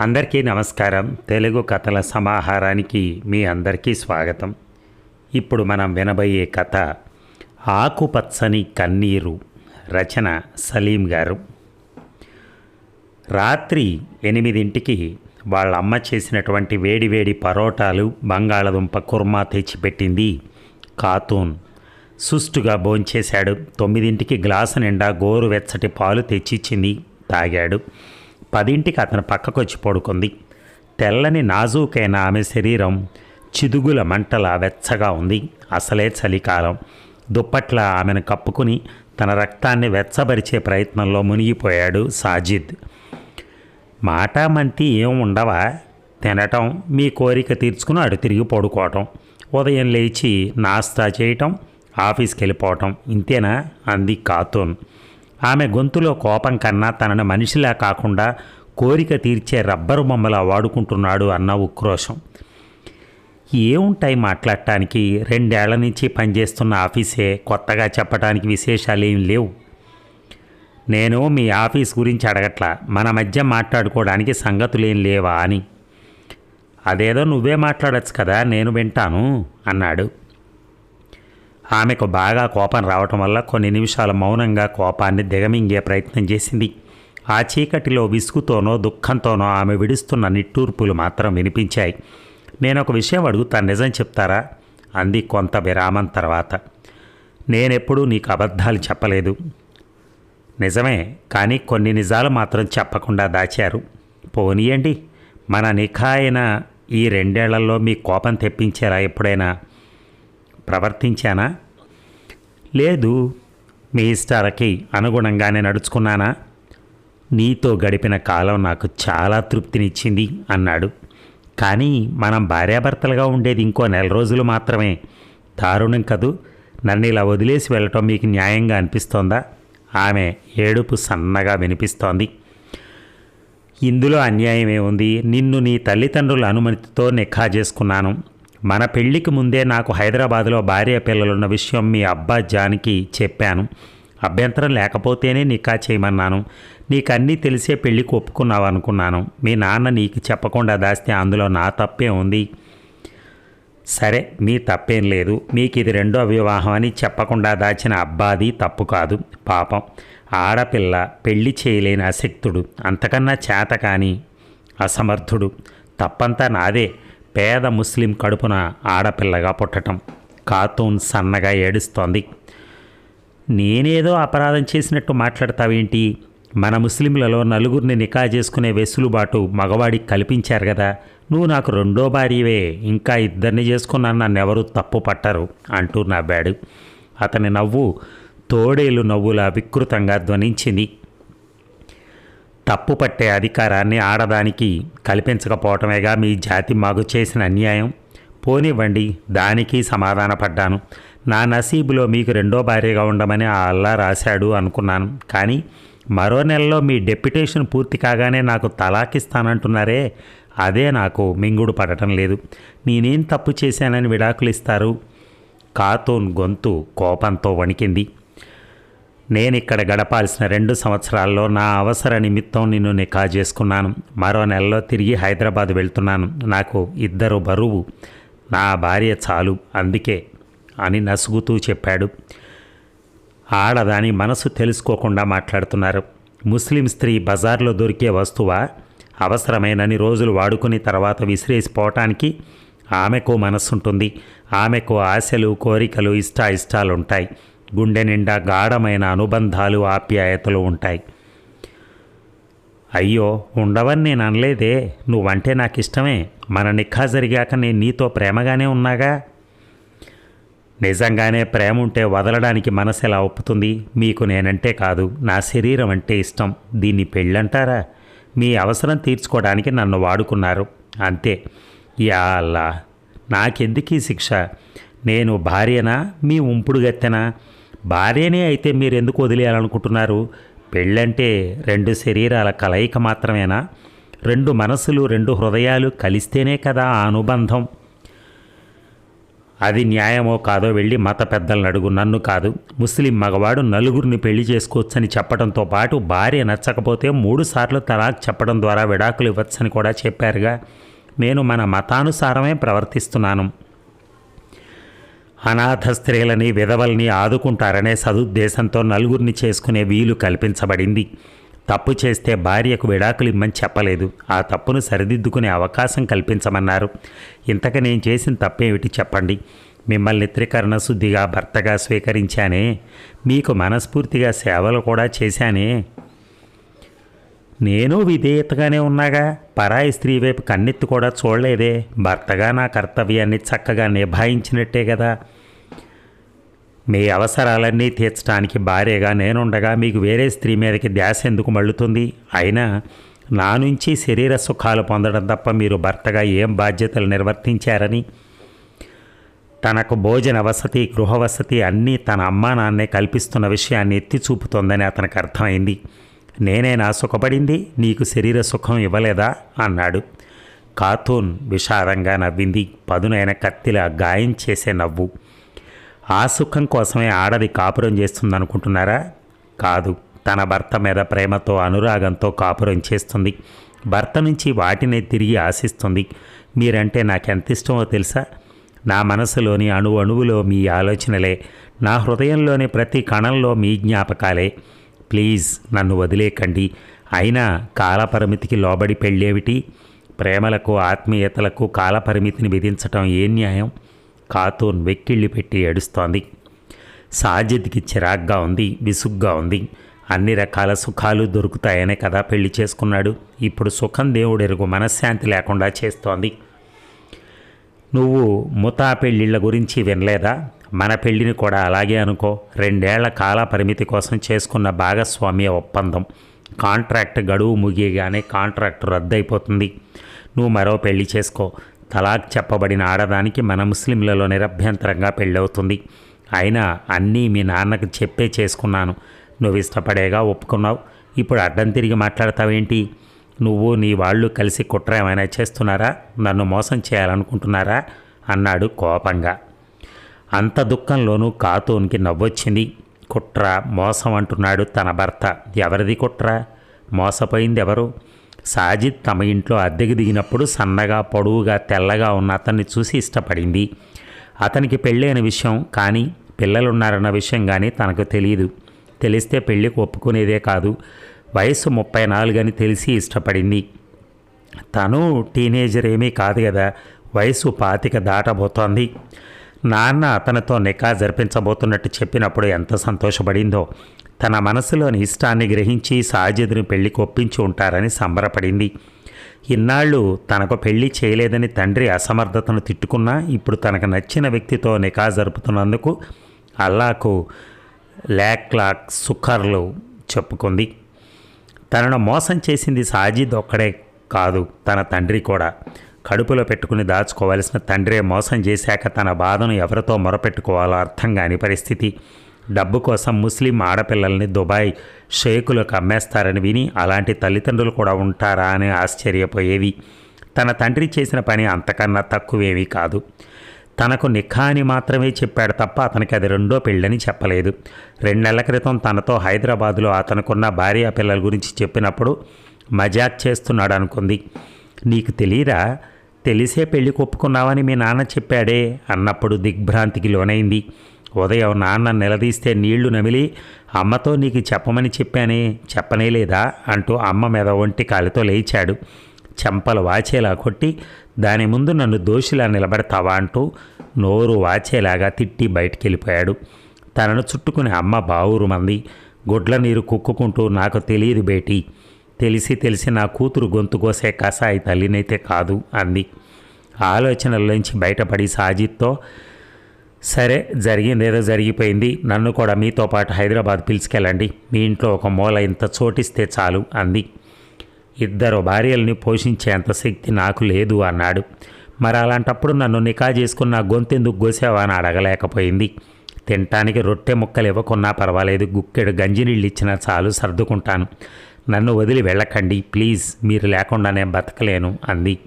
అందరికీ నమస్కారం. తెలుగు కథల సమాహారానికి మీ అందరికీ స్వాగతం. ఇప్పుడు మనం వినబోయే కథ ఆకుపచ్చని కన్నీరు రచన సలీం గారు. రాత్రి ఎనిమిదింటికి వాళ్ళ అమ్మ చేసినటువంటి వేడివేడి పరోటాలు బంగాళదుంప కుర్మా తెచ్చిపెట్టింది కాతూన్ సుష్టుగా భోంచేశాడు. తొమ్మిదింటికి గ్లాసు నిండా గోరువెచ్చటి పాలు తెచ్చిచ్చింది తాగాడు. పదింటికి అతను పక్కకొచ్చి పడుకుంది. తెల్లని నాజూకైన ఆమె శరీరం చిదుగుల మంటల వెచ్చగా ఉంది. అసలే చలికాలం. దుప్పట్ల ఆమెను కప్పుకుని తన రక్తాన్ని వెచ్చబరిచే ప్రయత్నంలో మునిగిపోయాడు సాజిద్. మాటామంతి ఏం ఉండవా? తినటం మీ కోరిక తీర్చుకుని అటు తిరిగి పడుకోవటం ఉదయం లేచి నాస్తా చేయటం ఆఫీస్కి వెళ్ళిపోవటం ఇంతేనా? అంది కాతూన్ ఆమె గొంతులో కోపం కన్నా తనను మనిషిలా కాకుండా కోరిక తీర్చే రబ్బరు బొమ్మలా వాడుకుంటున్నాడు అన్న ఉక్రోషం. ఏముంటాయి మాట్లాడటానికి? రెండేళ్ళ నుంచి పనిచేస్తున్న ఆఫీసే కొత్తగా చెప్పడానికి విశేషాలు ఏం లేవు. నేను మీ ఆఫీస్ గురించి అడగట్లా. మన మధ్య మాట్లాడుకోవడానికి సంగతులేం లేవా అని. అదేదో నువ్వే మాట్లాడచ్చు కదా నేను వింటాను అన్నాడు. ఆమెకు బాగా కోపం రావటం వల్ల కొన్ని నిమిషాలు మౌనంగా కోపాన్ని దిగమింగే ప్రయత్నం చేసింది. ఆ చీకటిలో విసుగుతోనో దుఃఖంతోనో ఆమె విడుస్తున్న నిట్టూర్పులు మాత్రం వినిపించాయి. నేను ఒక విషయం అడుగుతాను నిజం చెప్తారా? అంది కొంత విరామం తర్వాత. నేనెప్పుడూ నీకు అబద్ధాలు చెప్పలేదు. నిజమే కానీ కొన్ని నిజాలు మాత్రం చెప్పకుండా దాచారు. పోనీయండి మన నిఖాయన ఈ రెండేళ్ళలో మీ కోపం తెప్పించేలా ఎప్పుడైనా ప్రవర్తించానా? లేదు మీ ఇష్టాలకి అనుగుణంగానే నడుచుకున్నానా? నీతో గడిపిన కాలం నాకు చాలా తృప్తినిచ్చింది అన్నాడు. కానీ మనం భార్యాభర్తలుగా ఉండేది ఇంకో నెల రోజులు మాత్రమే. దారుణం కదూ? నన్ను ఇలా వదిలేసి వెళ్ళటం మీకు న్యాయంగా అనిపిస్తోందా? ఆమె ఏడుపు సన్నగా వినిపిస్తోంది. ఇందులో అన్యాయమే ఉంది. నిన్ను నీ తల్లిదండ్రుల అనుమతితో నిఖా చేసుకున్నాను. మన పెళ్ళికి ముందే నాకు హైదరాబాద్లో భార్య పిల్లలున్న విషయం మీ అబ్బా జానికి చెప్పాను. అభ్యంతరం లేకపోతేనే నికా చేయమన్నాను. నీకు అన్నీ తెలిసే పెళ్ళికి ఒప్పుకున్నావు అనుకున్నాను మీ నాన్న నీకు చెప్పకుండా దాస్తే అందులో నా తప్పే ఉంది. సరే మీ తప్పేం లేదు. మీకు ఇది రెండో వివాహం అని చెప్పకుండా దాచిన అబ్బాది తప్పు కాదు. పాపం. ఆడపిల్ల పెళ్ళి చేయలేని అశక్తుడు. అంతకన్నా చేత కానీ అసమర్థుడు. తప్పంతా నాదే. పేద ముస్లిం కడుపున ఆడపిల్లగా పుట్టటం. కాతూన్ సన్నగా ఏడుస్తోంది. నేనేదో అపరాధం చేసినట్టు మాట్లాడతావేంటి? మన ముస్లింలలో నలుగురిని నికా చేసుకునే వెసులుబాటు మగవాడికి కల్పించారు కదా. నువ్వు నాకు రెండో భార్యవే. ఇంకా ఇద్దరిని చేసుకున్నాను. నన్నెవరూ తప్పు పట్టరు అంటూ నవ్వాడు. అతని నవ్వు తోడేలు నవ్వులా వికృతంగా ధ్వనించింది. తప్పు పట్టే అధికారాన్ని ఆడదానికి కల్పించకపోవటమేగా మీ జాతి మాకు చేసిన అన్యాయం. పోనివ్వండి దానికి సమాధానపడ్డాను. నా నసీబులో మీకు రెండో భార్యగా ఉండమని ఆ అల్లా రాశాడు అనుకున్నాను. కానీ మరో నెలలో మీ డెప్యుటేషన్ పూర్తి కాగానే నాకు తలాకిస్తానంటున్నారే. అదే నాకు మింగుడు పడటం లేదు. నేనేం తప్పు చేశానని విడాకులు ఇస్తారు గొంతు కోపంతో వణికింది. నేను ఇక్కడ గడపాల్సిన రెండు సంవత్సరాల్లో నా అవసర నిమిత్తం నిన్ను నికా చేసుకున్నాను. మరో నెలలో తిరిగి హైదరాబాద్ వెళ్తున్నాను. నాకు ఇద్దరు బరువు నా భార్య చాలు. అందుకే అని నసుగుతూ చెప్పాడు. ఆడదాని మనసు తెలుసుకోకుండా మాట్లాడుతున్నారు. ముస్లిం స్త్రీ బజార్లో దొరికే వస్తువా? అవసరమైనని రోజులు వాడుకుని తర్వాత విసిరేసిపోవటానికి ఆమెకు మనస్సుంటుంది ఆమెకు ఆశలు కోరికలు ఇష్ట గుండె నిండా గాఢమైన అనుబంధాలు ఆప్యాయతలు ఉంటాయి. అయ్యో ఉండవని నేను అనలేదే. నువ్వంటే నాకు ఇష్టమే మన నిఖా జరిగాక నేను నీతో ప్రేమగానే ఉన్నాగా? నిజంగానే ప్రేమ ఉంటే వదలడానికి మనసు ఎలా ఒప్పుతుంది? మీకు నేనంటే కాదు నా శరీరం అంటే ఇష్టం. దీన్ని పెళ్ళంటారా? మీ అవసరం తీర్చుకోవడానికి నన్ను వాడుకున్నారు. అంతే. యా నాకెందుకీ శిక్ష? నేను భార్యనా? మీ ఉంపుడుగత్తెనా భార్యనే అయితే మీరు ఎందుకు వదిలేయాలనుకుంటున్నారు? పెళ్ళంటే రెండు శరీరాల కలయిక మాత్రమేనా? రెండు మనసులు రెండు హృదయాలు కలిస్తేనే కదా ఆ అనుబంధం? అది న్యాయమో కాదో వెళ్ళి మత పెద్దలను అడుగు నన్ను కాదు. ముస్లిం మగవాడు నలుగురిని పెళ్ళి చేసుకోవచ్చని చెప్పడంతో పాటు భార్య నచ్చకపోతే మూడు సార్లు తలాక్ చెప్పడం ద్వారా విడాకులు ఇవ్వచ్చని కూడా చెప్పారుగా. నేను మన మతానుసారమే ప్రవర్తిస్తున్నాను. అనాథ స్త్రీలని విధవల్ని ఆదుకుంటారనే సదుద్దేశంతో నలుగురిని చేసుకునే వీలు కల్పించబడింది. తప్పు చేస్తే భార్యకు విడాకులు ఇమ్మని చెప్పలేదు. ఆ తప్పును సరిదిద్దుకునే అవకాశం కల్పించమన్నారు. ఇంతక నేను చేసిన తప్పేమిటి చెప్పండి? మిమ్మల్ని త్రికరణ శుద్ధిగా భర్తగా స్వీకరించానే? మీకు మనస్ఫూర్తిగా సేవలు కూడా చేశానే? నేను విధేయతగానే ఉన్నాగా? పరాయి స్త్రీ వైపు కన్నెత్తి కూడా చూడలేదే? భర్తగా నా కర్తవ్యాన్ని చక్కగా నిభాయించినట్టే కదా? మీ అవసరాలన్నీ తీర్చడానికి భార్యగా నేనుండగా మీకు వేరే స్త్రీ మీదకి ధ్యాస ఎందుకు మళ్ళుతుంది? అయినా నా నుంచి శరీర సుఖాలు పొందడం తప్ప మీరు భర్తగా ఏం బాధ్యతలు నిర్వర్తించారని? తనకు భోజన వసతి గృహ వసతి అన్నీ తన అమ్మా నాన్నే కల్పిస్తున్న విషయాన్ని ఎత్తి చూపుతోందని అతనికి అర్థమైంది. నేనే నా సుఖపడింది నీకు శరీర సుఖం ఇవ్వలేదా? అన్నాడు. కార్తూన్ విషాదంగా నవ్వింది. పదునైన కత్తిలా గాయం చేసే నవ్వు. ఆ సుఖం కోసమే ఆడది కాపురం చేస్తుందనుకుంటున్నారా? కాదు తన భర్త మీద ప్రేమతో అనురాగంతో కాపురం చేస్తుంది. భర్త నుంచి వాటినే తిరిగి ఆశిస్తుంది. మీరంటే నాకెంత ఇష్టమో తెలుసా? నా మనసులోని అణు అణువులో మీ ఆలోచనలే. నా హృదయంలోని ప్రతి కణంలో మీ జ్ఞాపకాలే. ప్లీజ్ నన్ను వదిలేకండి. అయినా కాలపరిమితికి లోబడి పెళ్ళేమిటి? ప్రేమలకు ఆత్మీయతలకు కాలపరిమితిని విధించటం ఏ న్యాయం? కాతూన్ వెక్కిళ్ళి పెట్టి ఏడుస్తోంది. సాజిద్కి చిరాగ్గా ఉంది విసుగ్గా ఉంది. అన్ని రకాల సుఖాలు దొరుకుతాయనే కదా పెళ్ళి చేసుకున్నాడు. ఇప్పుడు సుఖం దేవుడెరుగు మనశ్శాంతి లేకుండా చేస్తోంది. నువ్వు ముతా పెళ్ళిళ్ళ గురించి వినలేదా? మన పెళ్ళిని కూడా అలాగే అనుకో. రెండేళ్ళ కాల పరిమితి కోసం చేసుకున్న భాగస్వామ్య ఒప్పందం. కాంట్రాక్ట్ గడువు ముగియగానే కాంట్రాక్ట్ రద్దయిపోతుంది. నువ్వు మరో పెళ్ళి చేసుకో. తలాక్ చెప్పబడిన ఆడదానికి మన ముస్లింలలో నిరభ్యంతరంగా పెళ్ళవుతుంది. అయినా అన్నీ మీ నాన్నకు చెప్పే చేసుకున్నాను. నువ్వు ఇష్టపడేగా ఒప్పుకున్నావు. ఇప్పుడు అడ్డం తిరిగి మాట్లాడతావేంటి? నువ్వు నీ వాళ్ళు కలిసి కుట్ర ఏమైనా చేస్తున్నారా? నన్ను మోసం చేయాలనుకుంటున్నారా? అన్నాడు కోపంగా. అంత దుఃఖంలోనూ కాతూన్కి నవ్వొచ్చింది. కుట్ర మోసం అంటున్నాడు తన భర్త. ఎవరిది కుట్ర? మోసపోయింది ఎవరు సాజిద్ తమ ఇంట్లో అద్దెకి దిగినప్పుడు సన్నగా పొడవుగా తెల్లగా ఉన్న అతన్ని చూసి ఇష్టపడింది. అతనికి పెళ్ళైన విషయం కానీ పిల్లలున్నారన్న విషయం కానీ తనకు తెలియదు తెలిస్తే పెళ్ళికి ఒప్పుకునేదే కాదు. వయసు ముప్పై నాలుగని తెలిసి ఇష్టపడింది. తను టీనేజర్ ఏమీ కాదు కదా వయసు పాతిక దాటబోతోంది. నాన్న అతనితో నికా జరిపించబోతున్నట్టు చెప్పినప్పుడు ఎంత సంతోషపడిందో. తన మనసులోని ఇష్టాన్ని గ్రహించి సాజిద్ని పెళ్ళికి ఒప్పించి ఉంటారని సంబరపడింది. ఇన్నాళ్ళు తనకు పెళ్ళి చేయలేదని తండ్రి అసమర్థతను తిట్టుకున్నా ఇప్పుడు తనకు నచ్చిన వ్యక్తితో నికా జరుపుతున్నందుకు అల్లాకు లాక్ లాక్ సుఖర్లు చెప్పుకుంది. తనను మోసం చేసింది సాజిద్ ఒక్కడే కాదు తన తండ్రి కూడా. కడుపులో పెట్టుకుని దాచుకోవాల్సిన తండ్రే మోసం చేశాక తన బాధను ఎవరితో మొరపెట్టుకోవాలో అర్థం కాని పరిస్థితి. డబ్బు కోసం ముస్లిం ఆడపిల్లల్ని దుబాయ్ షేకులకు అమ్మేస్తారని విని అలాంటి తల్లిదండ్రులు కూడా ఉంటారా అని ఆశ్చర్యపోయేవి. తన తండ్రి చేసిన పని అంతకన్నా తక్కువేమీ కాదు. తనకు నిఖా అని మాత్రమే చెప్పాడు తప్ప అతనికి అది రెండో పెళ్ళని చెప్పలేదు. రెండు నెలల క్రితం తనతో హైదరాబాదులో అతనుకున్న భార్య పిల్లల గురించి చెప్పినప్పుడు మజాక్ చేస్తున్నాడు అనుకుంది. నీకు తెలియదా తెలిసే పెళ్ళి ఒప్పుకున్నావని మీ నాన్న చెప్పాడే అన్నప్పుడు దిగ్భ్రాంతికి లోనైంది. ఉదయం నాన్న నిలదీస్తే నీళ్ళు నమిలి అమ్మతో నీకు చెప్పమని చెప్పానే చెప్పనే లేదా? అంటూ అమ్మ మీద ఒంటి కాలితో లేచాడు. చెంపలు వాచేలా కొట్టి దాని ముందు నన్ను దోషిలా నిలబడతావా? అంటూ నోరు వాచేలాగా తిట్టి బయటికి వెళ్ళిపోయాడు తనను చుట్టుకుని అమ్మ బావురు మంది గుడ్ల నీరు కుక్కుకుంటూ నాకు తెలియదు బేటీ తెలిసి తెలిసి నా కూతురు గొంతు కోసే కసాయి తల్లినైతే కాదు అంది. ఆలోచనల్లోంచి బయటపడి సాజిత్తో సరే జరిగిందేదో జరిగిపోయింది. నన్ను కూడా మీతో పాటు హైదరాబాద్ పిలుచుకెళ్ళండి. మీ ఇంట్లో ఒక మూల ఇంత చోటిస్తే చాలు అంది. ఇద్దరు భార్యల్ని పోషించేంత శక్తి నాకు లేదు అన్నాడు. మరి అలాంటప్పుడు నన్ను నికా చేసుకున్న గొంతెందుకు గోసావా అని అడగలేకపోయింది. తినటానికి రొట్టె ముక్కలు ఇవ్వకున్నా పర్వాలేదు. గుక్కెడు గంజినీళ్ళు ఇచ్చినా చాలు సర్దుకుంటాను. నన్ను వదిలి వెళ్ళకండి. ప్లీజ్ మీరు లేకుండా నేను బతకలేను అంది.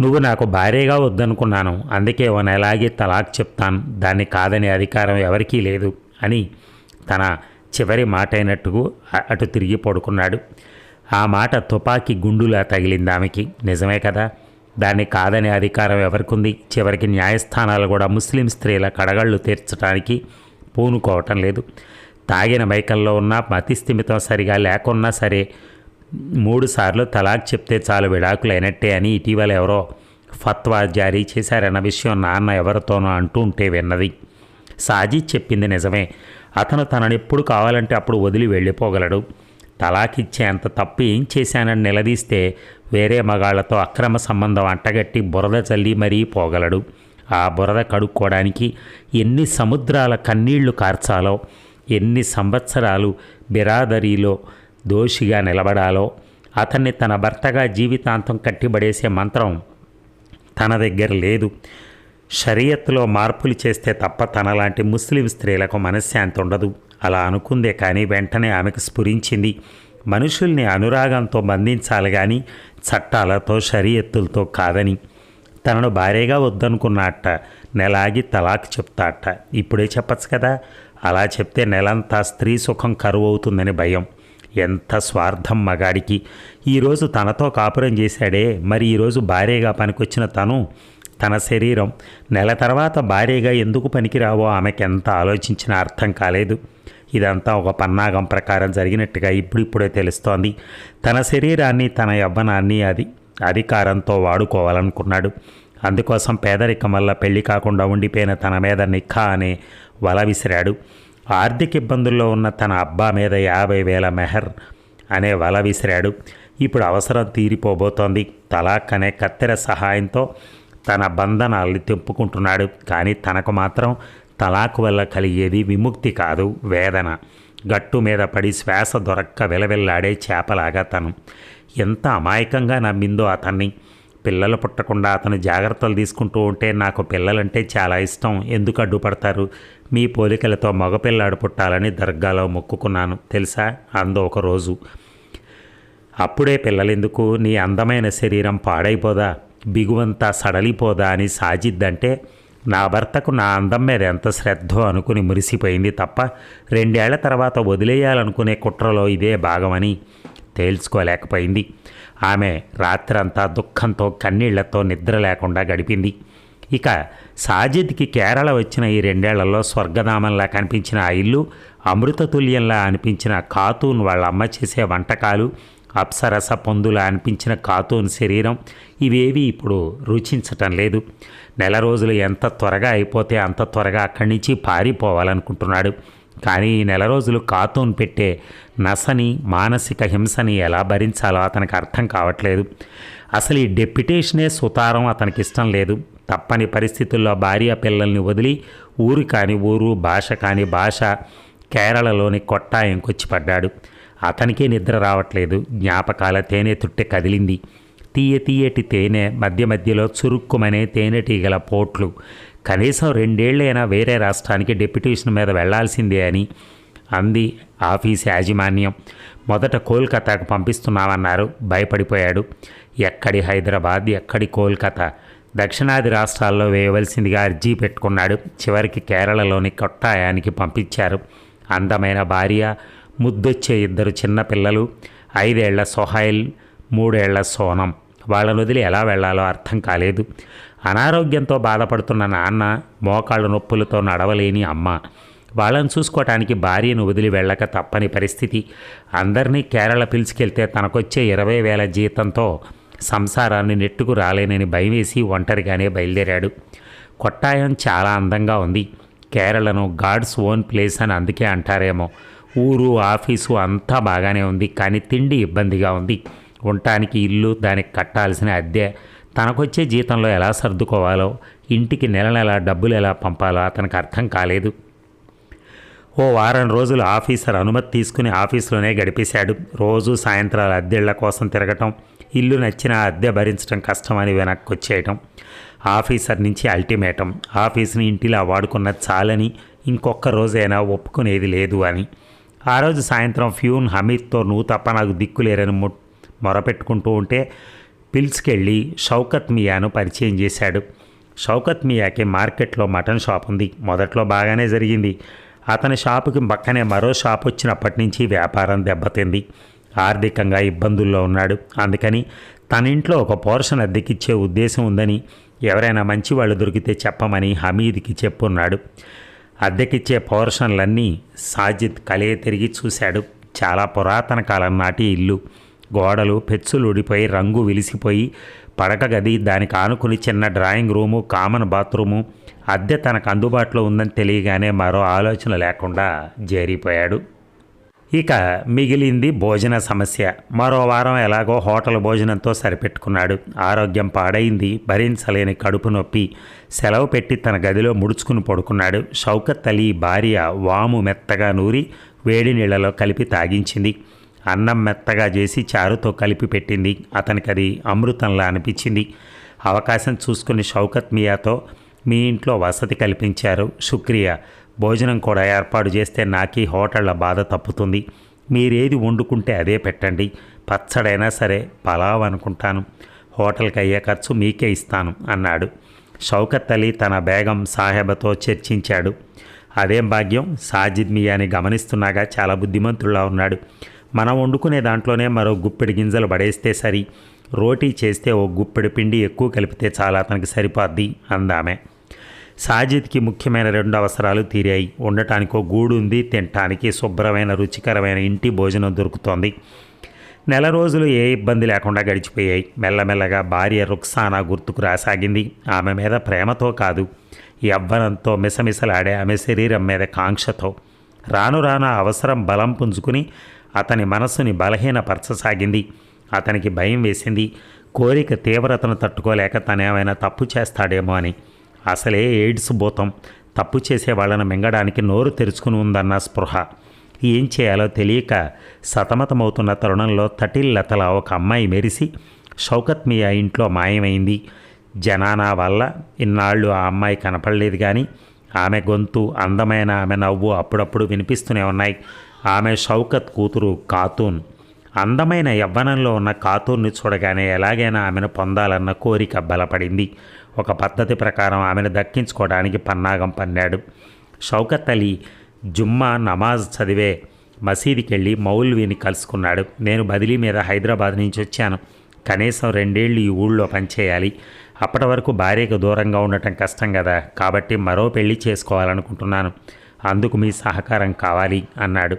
నువ్వు నాకు భార్యగా వద్దనుకున్నాను. అందుకే ఓ నెలాగి తలాక్ చెప్తాను. దాన్ని కాదనే అధికారం ఎవరికీ లేదు అని తన చివరి మాట అయినట్టుకు అటు తిరిగి పడుకున్నాడు. ఆ మాట తుపాకీ గుండులా తగిలింది ఆమెకి. నిజమే కదా? దాన్ని కాదనే అధికారం ఎవరికుంది? చివరికి న్యాయస్థానాలు కూడా ముస్లిం స్త్రీల కడగళ్ళు తీర్చడానికి పూనుకోవటం లేదు. తాగిన మైకంలో ఉన్న మతిస్థిమితం సరిగా లేకున్నా సరే మూడు సార్లు తలాక్ చెప్తే చాలు విడాకులైనట్టే అని ఇటీవల ఎవరో ఫత్వా జారీ చేశారన్న విషయం నాన్న ఎవరితోనో అంటూ ఉంటే విన్నది. సాజిద్ చెప్పింది నిజమే. అతను తనని ఎప్పుడు కావాలంటే అప్పుడు వదిలి వెళ్ళిపోగలడు. తలాకిచ్చే అంత తప్పు ఏం చేశానని నిలదీస్తే వేరే మగాళ్ళతో అక్రమ సంబంధం అంటగట్టి బురద చల్లి మరీ పోగలడు. ఆ బురద కడుక్కోవడానికి ఎన్ని సముద్రాల కన్నీళ్ళు కార్చాలో ఎన్ని సంవత్సరాలు బిరాదరీలో దోషిగా నిలబడాలో అతన్ని తన భర్తగా జీవితాంతం కట్టిబడేసే మంత్రం తన దగ్గర లేదు. షరియత్లో మార్పులు చేస్తే తప్ప తనలాంటి ముస్లిం స్త్రీలకు మనశ్శాంతి ఉండదు. అలా అనుకుందే కానీ వెంటనే ఆమెకు స్ఫురించింది. మనుషుల్ని అనురాగంతో బంధించాలి కానీ చట్టాలతో షరియత్తులతో కాదని. తనను భార్యగా వద్దనుకున్నట్ట నెలాగి తలాక్ చెప్తాట. ఇప్పుడే చెప్పచ్చు కదా? అలా చెప్తే నెలంతా స్త్రీ సుఖం కరువు అవుతుందని భయం. ఎంత స్వార్థం మగాడికి. ఈరోజు తనతో కాపురం చేశాడే మరి ఈరోజు భార్యగా పనికొచ్చిన తను తన శరీరం. నెల తర్వాత భార్యగా ఎందుకు పనికిరావో ఆమెకెంత ఎంత ఆలోచించినా అర్థం కాలేదు. ఇదంతా ఒక పన్నాగం ప్రకారం జరిగినట్టుగా ఇప్పుడిప్పుడే తెలుస్తోంది. తన శరీరాన్ని తన యవ్వనాన్ని అది అధికారంతో వాడుకోవాలనుకున్నాడు. అందుకోసం పేదరికం వల్ల పెళ్ళి కాకుండా ఉండిపోయిన తన మీద నిఖా అనే వల విసిరాడు. ఆర్థిక ఇబ్బందుల్లో ఉన్న తన అబ్బా మీద యాభై వేల మెహర్ అనే వల విసిరాడు. ఇప్పుడు అవసరం తీరిపోబోతోంది. తలాక్ అనే కత్తెర సహాయంతో తన బంధనాల్ని తెంపుకుంటున్నాడు. కానీ తనకు మాత్రం తలాక్ వల్ల కలిగేది విముక్తి కాదు వేదన. గట్టు మీద పడి శ్వాస దొరక్క వెలవెల్లాడే చేపలాగా తను. ఎంత అమాయకంగా నమ్మిందో అతన్ని. పిల్లలు పుట్టకుండా అతను జాగ్రత్తలు తీసుకుంటూ ఉంటే నాకు పిల్లలంటే చాలా ఇష్టం. ఎందుకు అడ్డుపడతారు? మీ పోలికలతో మగపిల్లాడు పుట్టాలని దర్గాలో మొక్కుకున్నాను. తెలుసా? అందు ఒక రోజు. అప్పుడే పిల్లలెందుకు? నీ అందమైన శరీరం పాడైపోదా? బిగువంతా సడలిపోదా అని సాజిద్దంటే నా భర్తకు నా అందం మీద ఎంత శ్రద్ధో అనుకుని మురిసిపోయింది తప్ప రెండేళ్ళ తర్వాత వదిలేయాలనుకునే కుట్రలో ఇదే భాగమని తేల్చుకోలేకపోయింది. ఆమె రాత్రంతా దుఃఖంతో కన్నీళ్ళతో నిద్ర లేకుండా గడిపింది. ఇక సాజిద్కి కేరళ వచ్చిన ఈ రెండేళ్ళలో స్వర్గధామంలా కనిపించిన ఆ ఇల్లు అమృతతుల్యంలా అనిపించిన ఖాతూన్ వాళ్ళ అమ్మ చేసే వంటకాలు అప్సరస పొందులా అనిపించిన ఖాతూన్ శరీరం ఇవేవి ఇప్పుడు రుచించటం లేదు. నెల రోజులు ఎంత త్వరగా అయిపోతే అంత త్వరగా అక్కడి నుంచి పారిపోవాలనుకుంటున్నాడు. కానీ ఈ నెల రోజులు కాతూన్ పెట్టే నసని మానసిక హింసని ఎలా భరించాలో అతనికి అర్థం కావట్లేదు. అసలు ఈ డెప్యుటేషనే సుతారం అతనికి ఇష్టం లేదు. తప్పని పరిస్థితుల్లో భార్య పిల్లల్ని వదిలి ఊరు కాని ఊరు భాష కాని భాష కేరళలోని కొట్టాయంకొచ్చి పడ్డాడు అతనికే నిద్ర రావట్లేదు. జ్ఞాపకాల తేనె తుట్టె కదిలింది. తీయ తీయటి తేనె మధ్య మధ్యలో చురుక్కుమనే తేనెటీగల పోట్లు. కనీసం రెండేళ్ళైనా వేరే రాష్ట్రానికి డెప్యుటేషన్ మీద వెళ్ళాల్సిందే అని అంది ఆఫీస్ యాజమాన్యం. మొదట కోల్కతాకు పంపిస్తున్నామన్నారు. భయపడిపోయాడు. ఎక్కడి హైదరాబాద్ ఎక్కడి కోల్కతా? దక్షిణాది రాష్ట్రాల్లో వేయవలసిందిగా అర్జీ పెట్టుకున్నాడు. చివరికి కేరళలోని కొట్టాయానికి పంపించారు. అందమైన భార్య ముద్దొచ్చే ఇద్దరు చిన్నపిల్లలు ఐదేళ్ళ సొహైల్ మూడేళ్ళ సోనం. వాళ్ళను వదిలి ఎలా వెళ్ళాలో అర్థం కాలేదు. అనారోగ్యంతో బాధపడుతున్న నాన్న మోకాళ్ళ నొప్పులతో నడవలేని అమ్మ. వాళ్ళని చూసుకోవటానికి భార్యను వదిలి వెళ్ళక తప్పని పరిస్థితి. అందరినీ కేరళ పిలిచికెళ్తే తనకొచ్చే ఇరవై వేల జీతంతో సంసారాన్ని నెట్టుకు రాలేనని భయమేసి ఒంటరిగానే బయలుదేరాడు. కొట్టాయం చాలా అందంగా ఉంది. కేరళను గాడ్స్ ఓన్ ప్లేస్ అని అందుకే అంటారేమో. ఊరు ఆఫీసు అంతా బాగానే ఉంది కానీ తిండి ఇబ్బందిగా ఉంది. ఉండటానికి ఇల్లు దానికి కట్టాల్సిన అద్దె తనకొచ్చే జీతంలో ఎలా సర్దుకోవాలో ఇంటికి నెల నెల డబ్బులు ఎలా పంపాలో అతనికి అర్థం కాలేదు. ఓ వారం రోజులు ఆఫీసర్ అనుమతి తీసుకుని ఆఫీసులోనే గడిపేశాడు. రోజు సాయంత్రాలు అద్దెళ్ళ కోసం తిరగటం ఇల్లు నచ్చిన అద్దె భరించడం కష్టమని వెనక్కి వచ్చేయటం ఆఫీసర్ నుంచి అల్టిమేటం. ఆఫీస్ని ఇంటిలా వాడుకున్న చాలని ఇంకొక రోజైనా ఒప్పుకునేది లేదు అని. ఆ రోజు సాయంత్రం ఫ్యూన్ హమీద్తో నువ్వు తప్ప నాకు దిక్కులేరని మొ మొరపెట్టుకుంటూ ఉంటే పిల్స్కెళ్ళి షౌకత్ మియాను పరిచయం చేశాడు. షౌకత్ మియాకి మార్కెట్లో మటన్ షాప్ ఉంది. మొదట్లో బాగానే జరిగింది. అతని షాపుకి పక్కనే మరో షాప్ వచ్చినప్పటి నుంచి వ్యాపారం దెబ్బతింది. ఆర్థికంగా ఇబ్బందుల్లో ఉన్నాడు. అందుకని తన ఇంట్లో ఒక పోర్షన్ అద్దెకిచ్చే ఉద్దేశం ఉందని ఎవరైనా మంచి వాళ్ళు దొరికితే చెప్పమని హమీద్కి చెప్పున్నాడు. అద్దెకిచ్చే పోర్షన్లన్నీ సాజిద్ కలే తిరిగి చూశాడు. చాలా పురాతన కాలం నాటి ఇల్లు. గోడలు పెచ్చులుడిపోయి రంగు విలిసిపోయి పడక గది దానికి ఆనుకుని చిన్న డ్రాయింగ్ రూము కామన్ బాత్రూము. అద్దె తనకు అందుబాటులో ఉందని తెలియగానే మరో ఆలోచన లేకుండా జారిపోయాడు. ఇక మిగిలింది భోజన సమస్య. మరో వారం ఎలాగో హోటల్ భోజనంతో సరిపెట్టుకున్నాడు. ఆరోగ్యం పాడైంది. భరించలేని కడుపు నొప్పి. సెలవు పెట్టి తన గదిలో ముడుచుకుని పడుకున్నాడు. షౌకత్ అలీ భార్య వాము మెత్తగా నూరి వేడి నీళ్ళలో కలిపి తాగించింది. అన్నం మెత్తగా చేసి చారుతో కలిపి పెట్టింది. అతనికి అది అమృతంలా అనిపించింది. అవకాశం చూసుకుని షౌకత్ మియాతో మీ ఇంట్లో వసతి కల్పించారు. శుక్రియా భోజనం కూడా ఏర్పాటు చేస్తే నాకీ హోటళ్ళ బాధ తప్పుతుంది. మీరేది వండుకుంటే అదే పెట్టండి. పచ్చడైనా సరే పలావ్ అనుకుంటాను. హోటల్కి అయ్యే ఖర్చు మీకే ఇస్తాను అన్నాడు. షౌకత్ అలీ తన బేగం సాహెబతో చర్చించాడు. అదేం భాగ్యం? సాజిద్ మియాని గమనిస్తున్నాగా చాలా బుద్ధిమంతుల్లా ఉన్నాడు. మనం వండుకునే దాంట్లోనే మరో గుప్పెడి గింజలు పడేస్తే సరి. రోటీ చేస్తే ఓ గుప్పెడు పిండి ఎక్కువ కలిపితే చాలా అతనికి సరిపోద్ది అందామె. సాజిద్కి ముఖ్యమైన రెండు అవసరాలు తీరాయి. ఉండటానికి ఓ గూడు ఉంది తినటానికి శుభ్రమైన రుచికరమైన ఇంటి భోజనం దొరుకుతోంది. నెల రోజులు ఏ ఇబ్బంది లేకుండా గడిచిపోయాయి. మెల్లమెల్లగా భార్య రుక్సానా గుర్తుకు రాసాగింది. ఆమె మీద ప్రేమతో కాదు యవ్వనంతో మిసమిసలాడే ఆమె శరీరం మీద కాంక్షతో. రాను రాను ఆ అవసరం బలం పుంజుకుని అతని మనస్సుని బలహీనపరచసాగింది. అతనికి భయం వేసింది. కోరిక తీవ్రతను తట్టుకోలేక తనేమైనా తప్పు చేస్తాడేమో అని. అసలే ఎయిడ్స్ భూతం. తప్పు చేసే వాళ్ళను మింగడానికి నోరు తెరుచుకుని ఉందన్న స్పృహ. ఏం చేయాలో తెలియక సతమతమవుతున్న తరుణంలో తటిల్లతల ఒక అమ్మాయి మెరిసి షౌకత్ మియా ఇంట్లో మాయమైంది. జనానా వల్ల ఇన్నాళ్ళు ఆ అమ్మాయి కనపడలేదు కానీ ఆమె గొంతు అందమైన ఆమె నవ్వు అప్పుడప్పుడు వినిపిస్తూనే ఉన్నాయి. ఆమె షౌకత్ కూతురు ఖాతూన్. అందమైన యవ్వనంలో ఉన్న ఖాతూన్ని చూడగానే ఎలాగైనా ఆమెను పొందాలన్న కోరిక బలపడింది. ఒక పద్ధతి ప్రకారం ఆమెను దక్కించుకోవడానికి పన్నాగం పన్నాడు. షౌకత్ అలీ జుమ్మా నమాజ్ చదివే మసీదుకి వెళ్ళి మౌల్వీని కలుసుకున్నాడు. నేను బదిలీ మీద హైదరాబాద్ నుంచి వచ్చాను. కనీసం రెండేళ్ళు ఈ ఊళ్ళో పనిచేయాలి. అప్పటి వరకు భార్యకు దూరంగా ఉండటం కష్టం కదా. కాబట్టి మరో పెళ్ళి చేసుకోవాలనుకుంటున్నాను. అందుకు మీ సహకారం కావాలి అన్నాడు.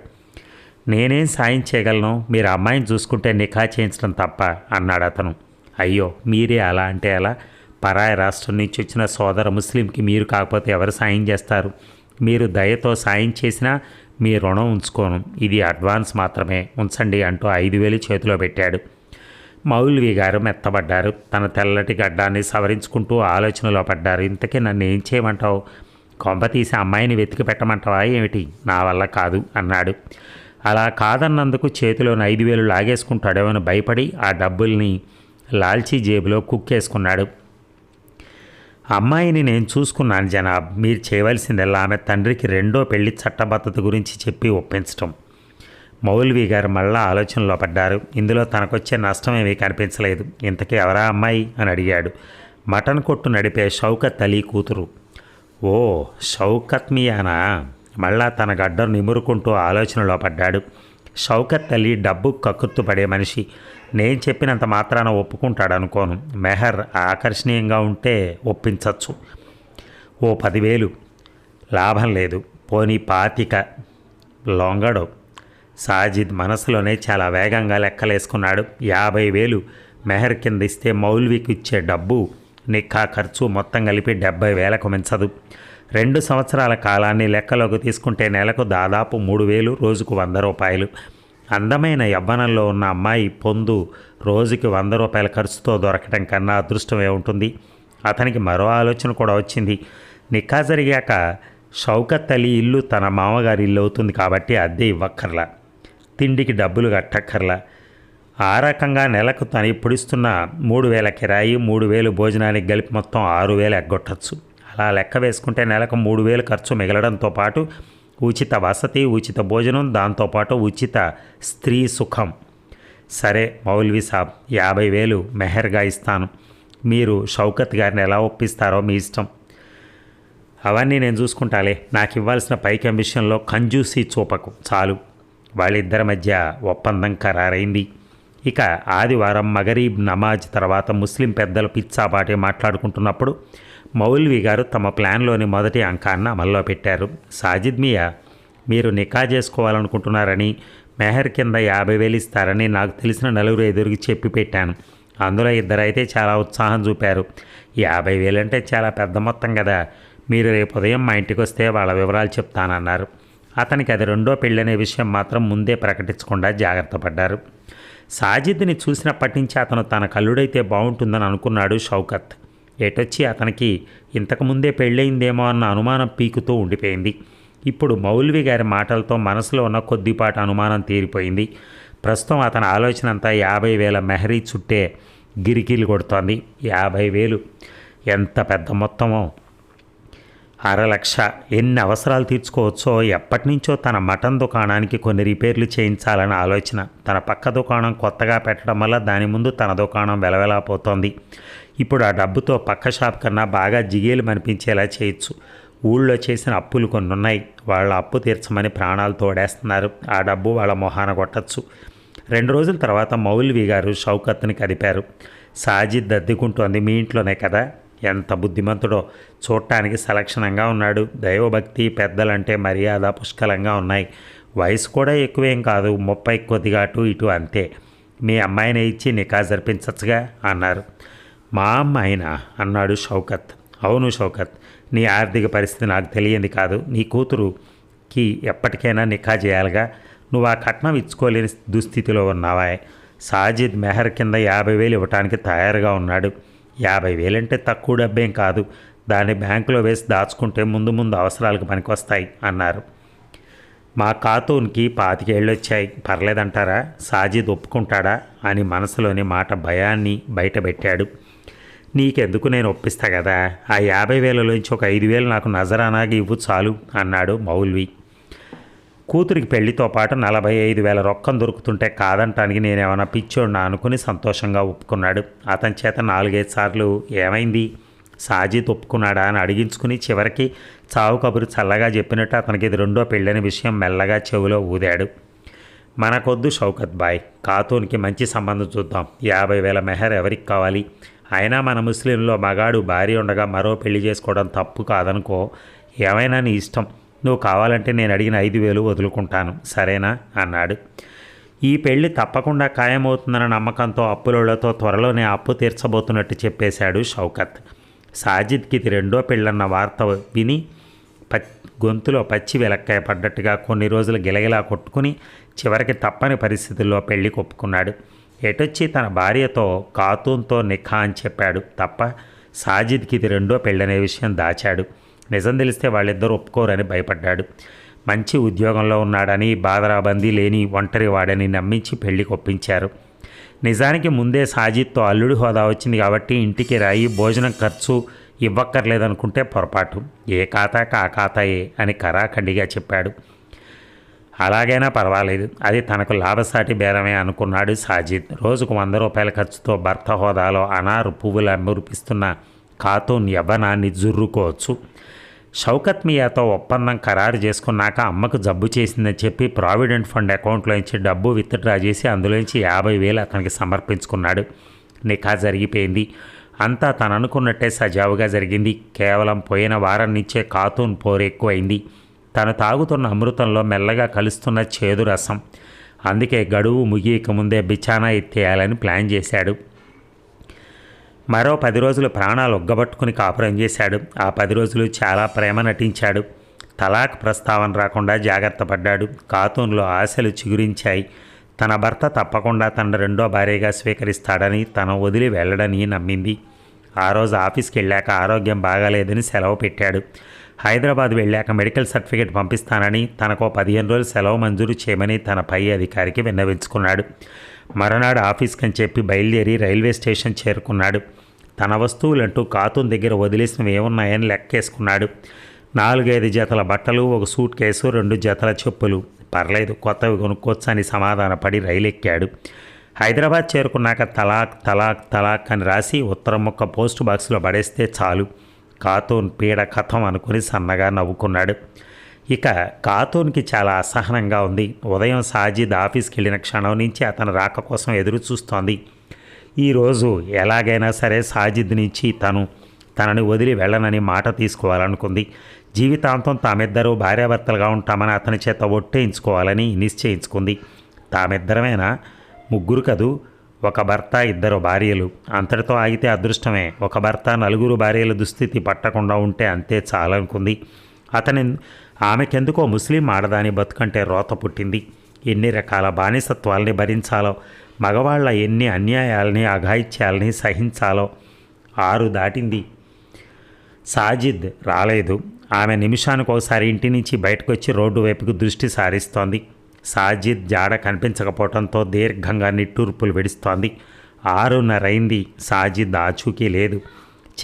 నేనేం సాయం చేయగలను? మీరు అమ్మాయిని చూసుకుంటే నిఖా చేయించడం తప్ప అన్నాడు అతను. అయ్యో మీరే అలా అంటే అలా పరాయ రాష్ట్రం నుంచి వచ్చిన సోదర ముస్లింకి మీరు కాకపోతే ఎవరు సాయం చేస్తారు? మీరు దయతో సాయం చేసినా మీ రుణం ఉంచుకోను. ఇది అడ్వాన్స్ మాత్రమే. ఉంచండి అంటూ ఐదు వేలు చేతిలో పెట్టాడు. మౌల్వి గారు మెత్తబడ్డారు. తన తెల్లటి గడ్డాన్ని సవరించుకుంటూ ఆలోచనలో పడ్డారు. ఇంతకీ నన్ను ఏం చేయమంటావు? కొంప తీసి అమ్మాయిని వెతికి పెట్టమంటావా ఏమిటి? నా వల్ల కాదు అన్నాడు. అలా కాదన్నందుకు చేతిలోని ఐదు వేలు లాగేసుకుంటాడేమని భయపడి ఆ డబ్బుల్ని లాల్చీ జేబులో కుక్కేసుకున్నాడు. అమ్మాయిని నేను చూసుకున్నాను జనాబ్. మీరు చేయవలసిందల్లా ఆమె తండ్రికి రెండో పెళ్ళి చట్టబద్ధత గురించి చెప్పి ఒప్పించటం. మౌల్వి గారు మళ్ళా ఆలోచనలో పడ్డారు. ఇందులో తనకొచ్చే నష్టం ఏమీ కనిపించలేదు. ఇంతకీ ఎవరా అమ్మాయి? అని అడిగాడు. మటన్ కొట్టు నడిపే షౌకత్ అలీ కూతురు. ఓ షౌకత్ మియానా? మళ్ళా తన గడ్డను నిమురుకుంటూ ఆలోచనలో పడ్డాడు. షౌకత్ అలీ డబ్బు కక్కుర్తుపడే మనిషి. నేను చెప్పినంత మాత్రాన ఒప్పుకుంటాడనుకోను. మెహర్ ఆకర్షణీయంగా ఉంటే ఒప్పించవచ్చు ఓ పదివేలు. లాభం లేదు. పోనీ పాతిక. లొంగడు. సాజిద్ మనసులోనే చాలా వేగంగా లెక్కలేసుకున్నాడు. యాభై వేలు. మెహర్ కింద ఇస్తే మౌల్వీకి ఇచ్చే డబ్బు. నిక్కా ఖర్చు మొత్తం కలిపి డెబ్బై వేలకు మించదు. రెండు సంవత్సరాల కాలాన్ని లెక్కలోకి తీసుకుంటే నెలకు దాదాపు మూడు వేలు రోజుకు వంద రూపాయలు. అందమైన యవ్వనంలో ఉన్న అమ్మాయి పొందు రోజుకి వంద రూపాయల ఖర్చుతో దొరకటం కన్నా అదృష్టమే ఉంటుంది అతనికి మరో ఆలోచన కూడా వచ్చింది. నిక్కా జరిగాక షౌకత్ అలీ ఇల్లు తన మామగారి ఇల్లు అవుతుంది కాబట్టి అద్దె ఇవ్వక్కర్లా. తిండికి డబ్బులు కట్టక్కర్లా. ఆ రకంగా నెలకు తను ఇప్పుడు ఇస్తున్న మూడు వేల కిరాయి మూడు వేలు భోజనానికి కలిపి మొత్తం ఆరు వేలు ఎగ్గొట్టచ్చు. అలా లెక్క వేసుకుంటే నెలకు మూడు వేలు ఖర్చు మిగలడంతో పాటు ఉచిత వసతి ఉచిత భోజనం దాంతోపాటు ఉచిత స్త్రీ సుఖం. సరే మౌల్వి సాబ్ యాభై వేలు మెహర్గా ఇస్తాను. మీరు షౌకత్ గారిని ఎలా ఒప్పిస్తారో మీ ఇష్టం. అవన్నీ నేను చూసుకుంటాలే. నాకు ఇవ్వాల్సిన పై కమిషన్లో కంజూసి చూపకు. చాలు. వాళ్ళిద్దరి మధ్య ఒప్పందం ఖరారైంది. ఇక ఆదివారం మగరీబ్ నమాజ్ తర్వాత ముస్లిం పెద్దలు పిచ్చాపాటి మాట్లాడుకుంటున్నప్పుడు మౌల్వి గారు తమ ప్లాన్లోని మొదటి అంకాన్ని అమల్లో పెట్టారు. సాజిద్ మియా మీరు నికా చేసుకోవాలనుకుంటున్నారని మెహర్ కింద యాభై వేలు ఇస్తారని నాకు తెలిసిన నలుగురు ఎదురుకి చెప్పి పెట్టాను. అందులో ఇద్దరైతే చాలా ఉత్సాహం చూపారు. యాభై వేలు అంటే చాలా పెద్ద మొత్తం కదా. మీరు రేపు ఉదయం మా ఇంటికి వస్తే వాళ్ళ వివరాలు చెప్తానన్నారు. అతనికి అది రెండో పెళ్ళనే విషయం మాత్రం ముందే ప్రకటించకుండా జాగ్రత్త పడ్డారు. సాజిద్ని చూసినప్పటి నుంచి అతను తన కల్లుడైతే బాగుంటుందని అనుకున్నాడు షౌకత్. ఎటొచ్చి అతనికి ఇంతకుముందే పెళ్ళయిందేమో అన్న అనుమానం పీకుతూ ఉండిపోయింది. ఇప్పుడు మౌల్వి గారి మాటలతో మనసులో ఉన్న కొద్దిపాటి అనుమానం తీరిపోయింది. ప్రస్తుతం అతని ఆలోచన అంతా యాభై వేల మెహరీ చుట్టే గిరికీలు కొడుతోంది. యాభై వేలు ఎంత పెద్ద మొత్తమో అరలక్ష. ఎన్ని అవసరాలు తీర్చుకోవచ్చో ఎప్పటినుంచో తన మటన్ దుకాణానికి కొన్ని రిపేర్లు చేయించాలని ఆలోచన. తన పక్క దుకాణం కొత్తగా పెట్టడం వల్ల దాని ముందు తన దుకాణం వెలవెలాపోతోంది. ఇప్పుడు ఆ డబ్బుతో పక్క షాప్ కన్నా బాగా జిగేలు అనిపించేలా చేయొచ్చు. ఊళ్ళో చేసిన అప్పులు కొన్ని ఉన్నాయి వాళ్ళ అప్పు తీర్చమని ప్రాణాలు తోడేస్తున్నారు. ఆ డబ్బు వాళ్ళ మొహాన కొట్టచ్చు. రెండు రోజుల తర్వాత మౌల్వి గారు షౌకత్ని కదిపారు. సాజిద్ దద్దుకుంటోంది మీ ఇంట్లోనే కదా? ఎంత బుద్ధిమంతుడో. చూడటానికి సలక్షణంగా ఉన్నాడు. దైవభక్తి పెద్దలంటే మర్యాద పుష్కలంగా ఉన్నాయి. వయసు కూడా ఎక్కువేం కాదు. ముప్పై కొద్దిగా అటు ఇటు అంతే. మీ అమ్మాయిని ఇచ్చి నికా జరిపించచ్చుగా అన్నారు. మా అమ్మాయినా? అన్నాడు షౌకత్. అవును షౌకత్. నీ ఆర్థిక పరిస్థితి నాకు తెలియంది కాదు. నీ కూతురుకి ఎప్పటికైనా నిఖా చేయాలిగా. నువ్వు ఆ కట్నం ఇచ్చుకోలేని దుస్థితిలో ఉన్నావా సాజిద్ మెహర్ కింద యాభై వేలు ఇవ్వటానికి తయారుగా ఉన్నాడు. యాభై వేలంటే తక్కువ డబ్బేం కాదు. దాన్ని బ్యాంకులో వేసి దాచుకుంటే ముందు ముందు అవసరాలకు పనికొస్తాయి అన్నారు. మా ఖాతూన్కి పాతికేళ్ళు వచ్చాయి పర్లేదంటారా? సాజిద్ ఒప్పుకుంటాడా? అని మనసులోని మాట భయాన్ని బయటపెట్టాడు. నీకెందుకు నేను ఒప్పిస్తా కదా? ఆ యాభై వేలలోంచి ఒక ఐదు వేలు నాకు నజరానాగా ఇవ్వు చాలు అన్నాడు మౌల్వి. కూతురికి పెళ్ళితో పాటు నలభై ఐదు వేల రొక్కం దొరుకుతుంటే కాదంటానికి నేనేమైనా పిచ్చోడినా అనుకుని సంతోషంగా ఒప్పుకున్నాడు. అతని చేత నాలుగైదు సార్లు ఏమైంది? సాజిద్ ఒప్పుకున్నాడా? అని అడిగించుకుని చివరికి చావు కబురు చల్లగా చెప్పినట్టు అతనికి ఇది రెండో పెళ్ళని విషయం మెల్లగా చెవిలో ఊదాడు. మనకొద్దు షౌకత్ బాయ్ ఖాతూన్కి మంచి సంబంధం చూద్దాం. యాభై వేల మెహర్ ఎవరికి కావాలి? అయినా మన ముస్లింలో మగాడు భార్య ఉండగా మరో పెళ్ళి చేసుకోవడం తప్పు కాదనుకో ఏమైనా నీ ఇష్టం. నువ్వు కావాలంటే నేను అడిగిన ఐదు వేలు వదులుకుంటాను. సరేనా? అన్నాడు. ఈ పెళ్ళి తప్పకుండా ఖాయమవుతుందన్న నమ్మకంతో అప్పులతో త్వరలోనే అప్పు తీర్చబోతున్నట్టు చెప్పేశాడు షౌకత్. సాజిద్కి ఇది రెండో పెళ్ళన్న వార్త విని ప గొంతులో పచ్చి వెలక్కాయ పడ్డట్టుగా కొన్ని రోజులు గిలగిలా కొట్టుకుని చివరికి తప్పని పరిస్థితుల్లో పెళ్ళి కొప్పుకున్నాడు. ఎటొచ్చి తన భార్యతో కాతూన్తో నిఖా అని చెప్పాడు తప్ప సాజిద్కి ఇది రెండో పెళ్ళనే విషయం దాచాడు. నిజం తెలిస్తే వాళ్ళిద్దరూ ఒప్పుకోరని భయపడ్డాడు. మంచి ఉద్యోగంలో ఉన్నాడని బాధరాబందీ లేని ఒంటరి వాడని నమ్మించి పెళ్ళికి ఒప్పించారు. నిజానికి ముందే సాజిద్తో అల్లుడి హోదా వచ్చింది కాబట్టి ఇంటికి రాయి భోజనం ఖర్చు ఇవ్వక్కర్లేదనుకుంటే పొరపాటు. ఏ ఖాతాక ఆ ఖాతాయే అని కరాఖండిగా చెప్పాడు. అలాగైనా పర్వాలేదు అది తనకు లాభసాటి బేరమే అనుకున్నాడు సాజిద్ రోజుకు వంద రూపాయల ఖర్చుతో భర్త హోదాలో అనారు పువ్వుల మురిపిస్తున్న ఖాతూన్ యవ్వనాన్ని జుర్రుకోవచ్చు. షౌకత్ మియాతో ఒప్పందం ఖరారు చేసుకున్నాక అమ్మకు జబ్బు చేసిందని చెప్పి ప్రావిడెంట్ ఫండ్ అకౌంట్లోంచి డబ్బు విత్డ్రా చేసి అందులోంచి యాభై వేలు అతనికి సమర్పించుకున్నాడు. నిఖా జరిగిపోయింది. అంతా తను అనుకున్నట్టే సజావుగా జరిగింది. కేవలం పోయిన వారం నుంచే కాతూన్ పోరు ఎక్కువైంది. తను తాగుతున్న అమృతంలో మెల్లగా కలుస్తున్న చేదు రసం. అందుకే గడువు ముగియక ముందే బిచానా ఎత్తేయాలని ప్లాన్ చేశాడు. మరో పది రోజులు ప్రాణాలు ఒగ్గబట్టుకుని కాపురం చేశాడు. ఆ పది రోజులు చాలా ప్రేమ నటించాడు. తలాక్ ప్రస్తావన రాకుండా జాగ్రత్త పడ్డాడు. కాతూన్లో ఆశలు చిగురించాయి. తన భర్త తప్పకుండా తన రెండో భార్యగా స్వీకరిస్తాడని తన వదిలి వెళ్ళడని నమ్మింది. ఆ రోజు ఆఫీస్కి వెళ్ళాక ఆరోగ్యం బాగాలేదని సెలవు పెట్టాడు. హైదరాబాద్ వెళ్ళాక మెడికల్ సర్టిఫికేట్ పంపిస్తానని తనకు పదిహేను రోజులు సెలవు మంజూరు చేయమని తన పై అధికారికి విన్నవించుకున్నాడు. మరునాడు ఆఫీస్కి అని చెప్పి బయలుదేరి రైల్వే స్టేషన్ చేరుకున్నాడు. తన వస్తువులంటూ కాతూన్ దగ్గర వదిలేసినవి ఏమున్నాయని లెక్కేసుకున్నాడు. నాలుగైదు జతల బట్టలు ఒక సూట్ కేసు రెండు జతల చెప్పులు. పర్లేదు కొత్తవి కొనుక్కోవచ్చని సమాధానపడి రైలు ఎక్కాడు హైదరాబాద్ చేరుకున్నాక తలాక్ తలాక్ తలాక్ అని రాసి ఉత్తరం ముక్క పోస్ట్ బాక్స్లో పడేస్తే చాలు. కాతూన్ పీడ కథం అనుకుని సన్నగా నవ్వుకున్నాడు. ఇక కాతూన్కి చాలా అసహనంగా ఉంది. ఉదయం సాజిద్ ఆఫీస్కి వెళ్ళిన క్షణం నుంచి అతను రాక కోసం ఎదురు చూస్తోంది ఈరోజు ఎలాగైనా సరే సాజిద్ నుంచి తను తనని వదిలి వెళ్ళనని మాట తీసుకోవాలనుకుంది. జీవితాంతం తామిద్దరూ భార్యాభర్తలుగా ఉంటామని అతని చేత ఒట్టేయించుకోవాలని నిశ్చయించుకుంది. తామిద్దరమేనా? ముగ్గురు కదూ? ఒక భర్త ఇద్దరు భార్యలు. అంతటితో ఆగితే అదృష్టమే. ఒక భర్త నలుగురు భార్యల దుస్థితి పట్టకుండా ఉంటే అంతే చాలనుకుంది. అతని ఆమెకెందుకో ముస్లిం ఆడదాని బతుకంటే రోత పుట్టింది. ఎన్ని రకాల బానిసత్వాల్ని భరించాలో మగవాళ్ళ ఎన్ని అన్యాయాల్ని అఘాయిత్యాల్ని సహించాలో ఆరు దాటింది. సాజిద్ రాలేదు. ఆమె నిమిషానికి ఒకసారి ఇంటి నుంచి బయటకు వచ్చి రోడ్డు వైపుకు దృష్టి సారిస్తోంది. సాజిద్ జాడ కనిపించకపోవడంతో దీర్ఘంగా నిట్టూర్పులు విడుస్తోంది. ఆరున్నరైంది. సాజిద్ ఆచూకీ లేదు.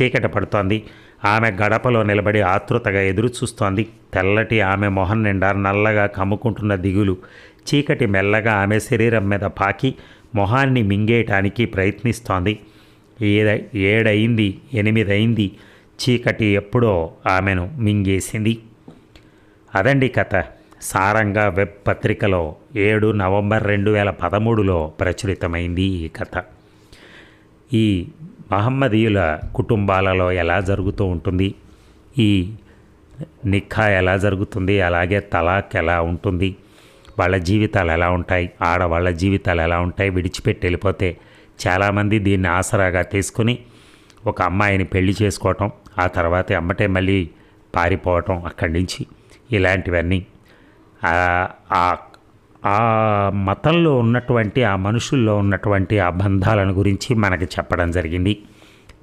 చీకట పడుతోంది. ఆమె గడపలో నిలబడి ఆతృతగా ఎదురుచూస్తోంది. తెల్లటి ఆమె మొహం నిండా నల్లగా కమ్ముకుంటున్న దిగులు. చీకటి మెల్లగా ఆమె శరీరం మీద పాకి మొహాన్ని మింగేయటానికి ప్రయత్నిస్తోంది. ఏడ ఏడైంది ఎనిమిదైంది చీకటి ఎప్పుడో ఆమెను మింగేసింది. అదండి కథ. సారంగా వెబ్ పత్రికలో ఏడు నవంబర్ రెండు వేల పదమూడులో ప్రచురితమైంది ఈ కథ. ఈ మహమ్మదీయుల కుటుంబాలలో ఎలా జరుగుతూ ఉంటుంది? ఈ నిఖా ఎలా జరుగుతుంది? అలాగే తలాక్ ఎలా ఉంటుంది? వాళ్ళ జీవితాలు ఎలా ఉంటాయి? ఆడవాళ్ళ జీవితాలు ఎలా ఉంటాయి? విడిచిపెట్టి వెళ్ళిపోతే చాలామంది దీన్ని ఆసరాగా తీసుకుని ఒక అమ్మాయిని పెళ్ళి చేసుకోవటం ఆ తర్వాత అమ్మటే మళ్ళీ పారిపోవటం అక్కడి నుంచి ఇలాంటివన్నీ. ఆ మతంలో ఉన్నటువంటి ఆ మనుషుల్లో ఉన్నటువంటి ఆ బంధాలను గురించి మనకి చెప్పడం జరిగింది.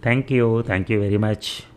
Thank you thank you very much